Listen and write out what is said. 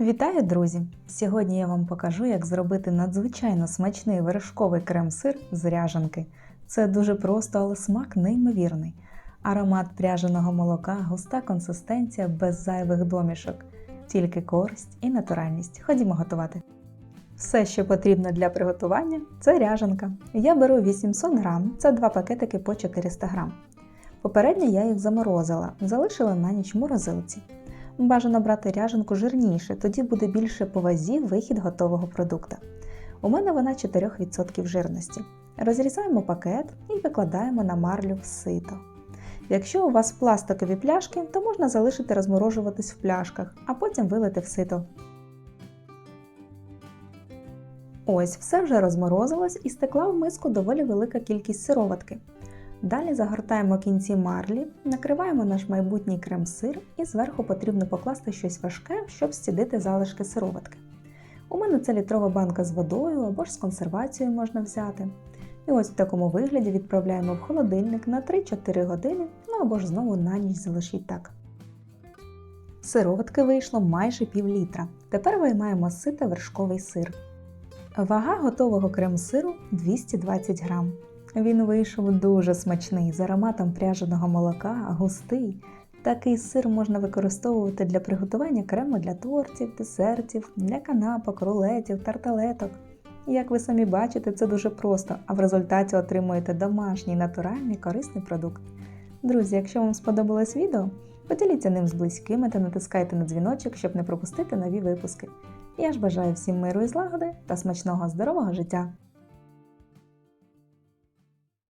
Вітаю, друзі! Сьогодні я вам покажу, як зробити надзвичайно смачний вершковий крем-сир з ряжанки. Це дуже просто, але смак неймовірний. Аромат пряженого молока, густа консистенція без зайвих домішок, тільки користь і натуральність. Ходімо готувати. Все, що потрібно для приготування, це ряжанка. Я беру 800 грам, це два пакетики по 400 грам. Попередньо я їх заморозила, залишила на ніч в морозилці. Бажано брати ряженку жирніше, тоді буде більше по вазі вихід готового продукту. У мене вона 4% жирності. Розрізаємо пакет і викладаємо на марлю сито. Якщо у вас пластикові пляшки, то можна залишити розморожуватись в пляшках, а потім вилити в сито. Ось все вже розморозилось і стекла в миску доволі велика кількість сироватки. Далі загортаємо кінці марлі, накриваємо наш майбутній крем-сир і зверху потрібно покласти щось важке, щоб стідити залишки сироватки. У мене це літрова банка з водою або ж з консервацією можна взяти. І ось в такому вигляді відправляємо в холодильник на 3-4 години, ну або ж знову на ніч залишіть так. Сироватки вийшло майже пів літра. Тепер виймаємо сита вершковий сир. Вага готового крем-сиру 220 грам. Він вийшов дуже смачний, з ароматом пряженого молока, густий. Такий сир можна використовувати для приготування крему для тортів, десертів, для канапок, рулетів, тарталеток. Як ви самі бачите, це дуже просто, а в результаті отримуєте домашній натуральний корисний продукт. Друзі, якщо вам сподобалось відео, поділіться ним з близькими та натискайте на дзвіночок, щоб не пропустити нові випуски. Я ж бажаю всім миру і злагоди та смачного здорового життя!